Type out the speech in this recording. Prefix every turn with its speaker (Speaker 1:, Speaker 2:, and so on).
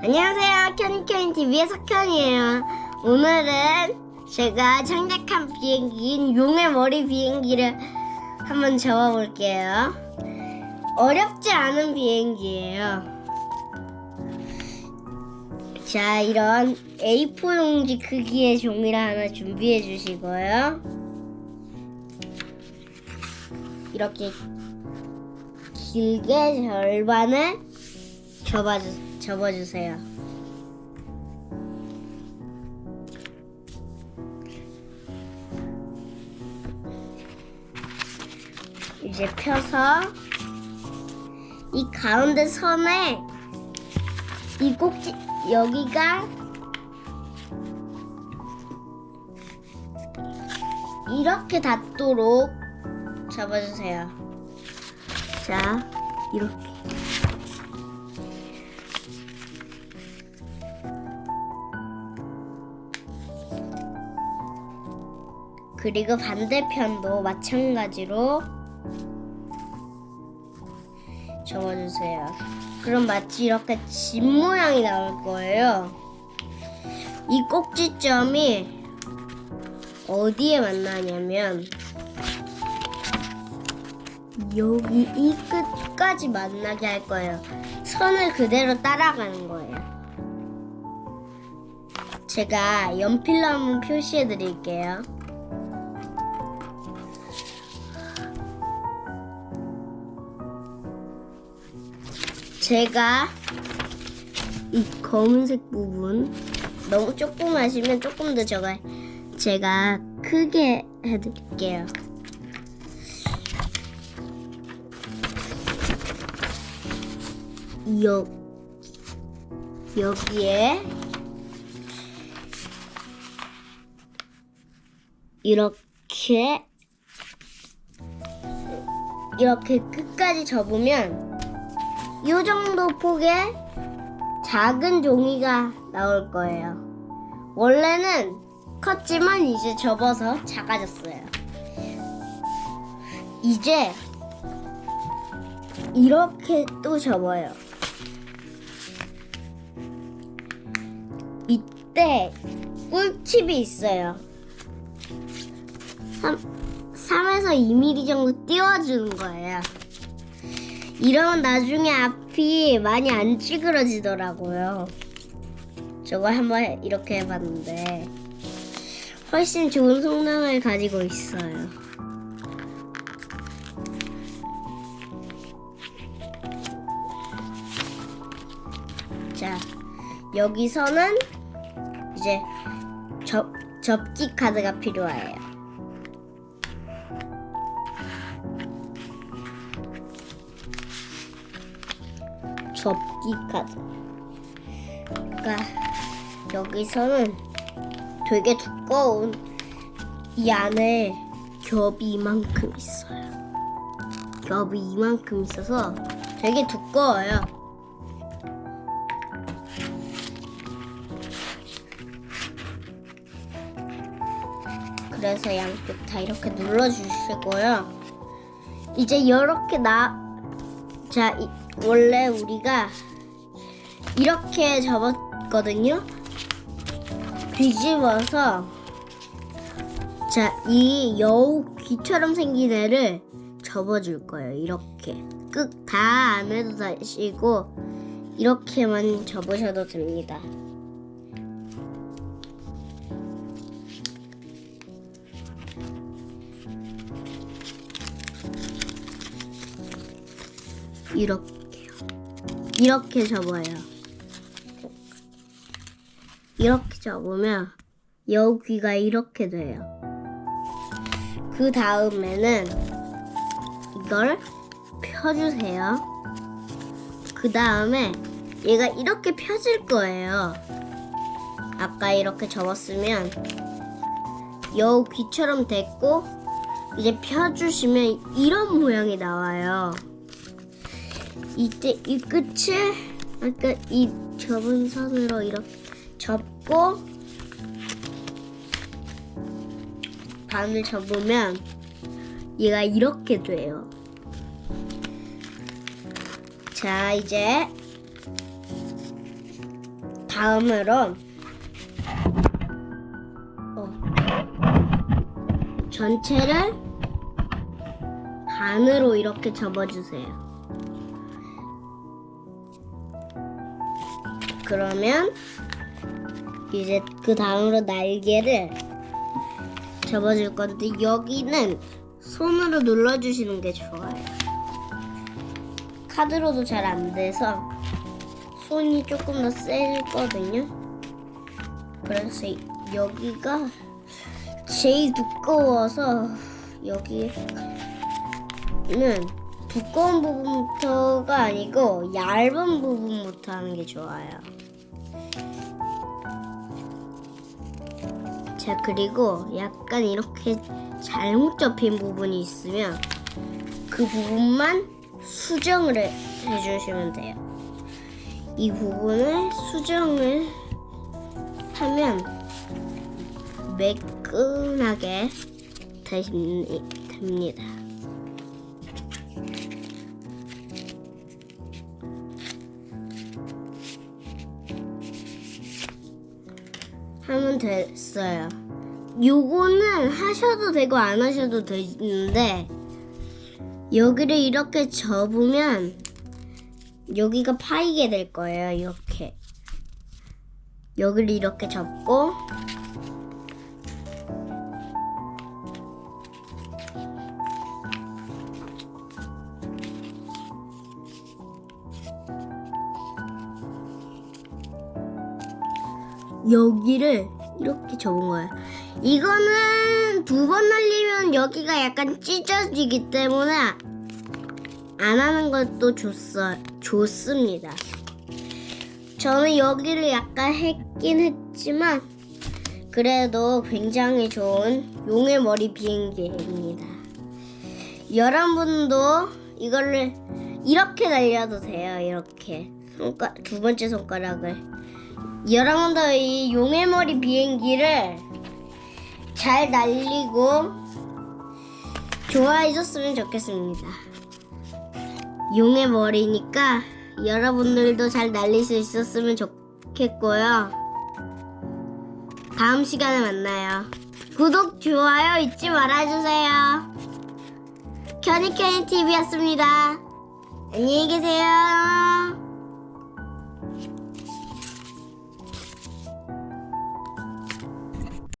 Speaker 1: 안녕하세요. 켜니켜니 TV의 석현이에요. 오늘은 제가 창작한 비행기인 용의 머리 비행기를 한번 접어볼게요. 어렵지 않은 비행기예요. 자, 이런 A4 용지 크기의 종이를 하나 준비해 주시고요. 이렇게 길게 절반을 접어주, 접어주세요. 이제 펴서 이 가운데 선에 이 꼭지 여기가 이렇게 닿도록 잡아주세요. 자, 이렇게. 그리고 반대편도 마찬가지로 접어주세요. 그럼 마치 이렇게 집 모양이 나올 거예요. 이 꼭지점이 어디에 만나냐면 여기 이 끝까지 만나게 할 거예요. 선을 그대로 따라가는 거예요. 제가 연필로 한번 표시해 드릴게요. 제가 이 검은색 부분 너무 조금 하시면 조금 더 적어요. 제가 크게 해드릴게요. 여, 여기에 이렇게 이렇게 끝까지 접으면 이 정도 폭의 작은 종이가 나올 거예요. 원래는 컸지만 이제 접어서 작아졌어요. 이제 이렇게 또 접어요. 이때 꿀팁이 있어요. 3, 3에서 2mm 정도 띄워주는 거예요. 이러면 나중에 앞이 많이 안 찌그러지더라고요. 저거 한번 이렇게 해봤는데 훨씬 좋은 성능을 가지고 있어요. 자, 여기서는 이제 접, 접기 카드가 필요해요. 접기 카드. 그러니까 여기서는 되게 두꺼운 이 안에 겹이 이만큼 있어요. 겹이 이만큼 있어서 되게 두꺼워요. 그래서 양쪽 다 이렇게 눌러주시고요. 이제 이렇게 나, 자, 이- 원래 우리가 이렇게 접었거든요. 뒤집어서 자, 이 여우 귀처럼 생긴 애를 접어줄 거예요. 이렇게 끝다안 해도 되시고 이렇게만 접으셔도 됩니다. 이렇게요. 이렇게 접어요. 이렇게 접으면 여우 귀가 이렇게 돼요. 그 다음에는 이걸 펴주세요. 그 다음에 얘가 이렇게 펴질 거예요. 아까 이렇게 접었으면 여우 귀처럼 됐고 이제 펴주시면 이런 모양이 나와요. 이때 이 끝을 아까 이 접은 선으로 이렇게 접고 반을 접으면 얘가 이렇게 돼요. 자 이제 다음으로 어, 전체를 반으로 이렇게 접어주세요. 그러면 이제 그 다음으로 날개를 접어줄 건데 여기는 손으로 눌러주시는 게 좋아요. 카드로도 잘 안 돼서 손이 조금 더 세거든요. 그래서 이- 여기가 제일 두꺼워서 여기는 두꺼운 부분부터가 아니고 얇은 부분부터 하는 게 좋아요. 자 그리고 약간 이렇게 잘못 접힌 부분이 있으면 그 부분만 수정을 해, 해주시면 돼요. 이 부분을 수정을 하면 매끈하게 됩니다. 됐어요. 요거는 하셔도 되고 안 하셔도 되는데 여기를 이렇게 접으면 여기가 파이게 될 거예요. 이렇게 여기를 이렇게 접고 여기를 이렇게 접은 거예요. 이거는 두 번 날리면 여기가 약간 찢어지기 때문에 안 하는 것도 좋어, 좋습니다. 저는 여기를 약간 했긴 했지만 그래도 굉장히 좋은 용의 머리 비행기입니다. 여러분도 이거를 이렇게 날려도 돼요. 이렇게 손가 두 번째 손가락을 여러분도 이 용의 머리 비행기를 잘 날리고 좋아해 줬으면 좋겠습니다. 용의 머리니까 여러분들도 잘 날릴 수 있었으면 좋겠고요. 다음 시간에 만나요. 구독, 좋아요 잊지 말아주세요. 캐니캐니 TV였습니다. 안녕히 계세요.